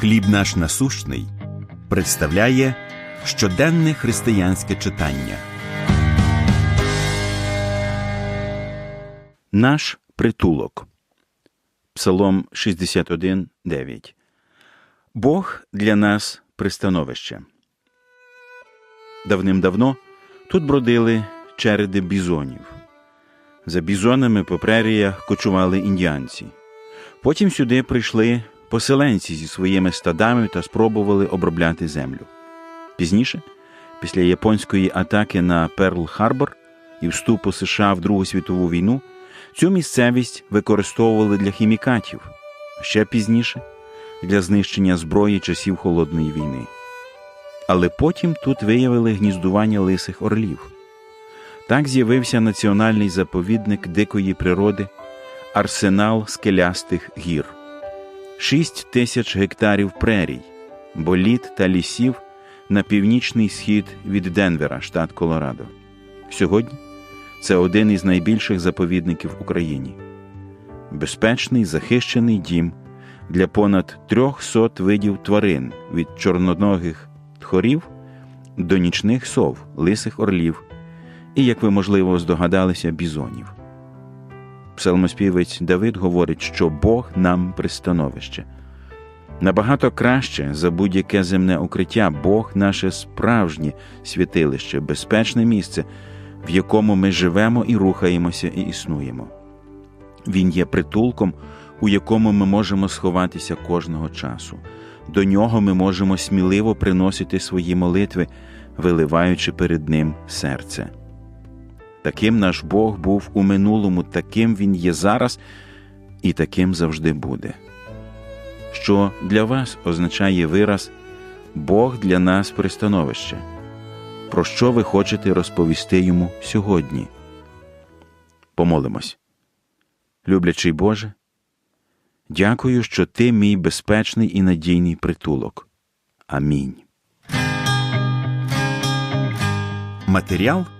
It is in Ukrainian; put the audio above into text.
Хліб наш насущний представляє щоденне християнське читання. Наш притулок. Псалом 61, Бог для нас пристановище. Давним-давно тут бродили череди бізонів. За бізонами по преріях кочували індіанці. Потім сюди прийшли поселенці зі своїми стадами та спробували обробляти землю. Пізніше, після японської атаки на Перл Харбор і вступу США в Другу світову війну, цю місцевість використовували для хімікатів, а ще пізніше для знищення зброї часів Холодної війни. Але потім тут виявили гніздування лисих орлів. Так з'явився національний заповідник дикої природи, арсенал скелястих гір, шість тисяч гектарів прерій, боліт та лісів на північний схід від Денвера, штат Колорадо. Сьогодні це один із найбільших заповідників в Україні. Безпечний захищений дім для понад трьохсот видів тварин від чорноногих тхорів до нічних сов, лисих орлів і, як ви, можливо, здогадалися, бізонів. Псалмоспівець Давид говорить, що Бог нам пристановище. Набагато краще за будь-яке земне укриття Бог наше справжнє святилище, безпечне місце, в якому ми живемо і рухаємося і існуємо. Він є притулком, у якому ми можемо сховатися кожного часу. До нього ми можемо сміливо приносити свої молитви, виливаючи перед Ним серце. Таким наш Бог був у минулому, таким Він є зараз і таким завжди буде. Що для вас означає вираз Бог для нас пристановище? Про що ви хочете розповісти йому сьогодні? Помолимось. Люблячий Боже, дякую, що Ти мій безпечний і надійний притулок. Амінь. Матеріал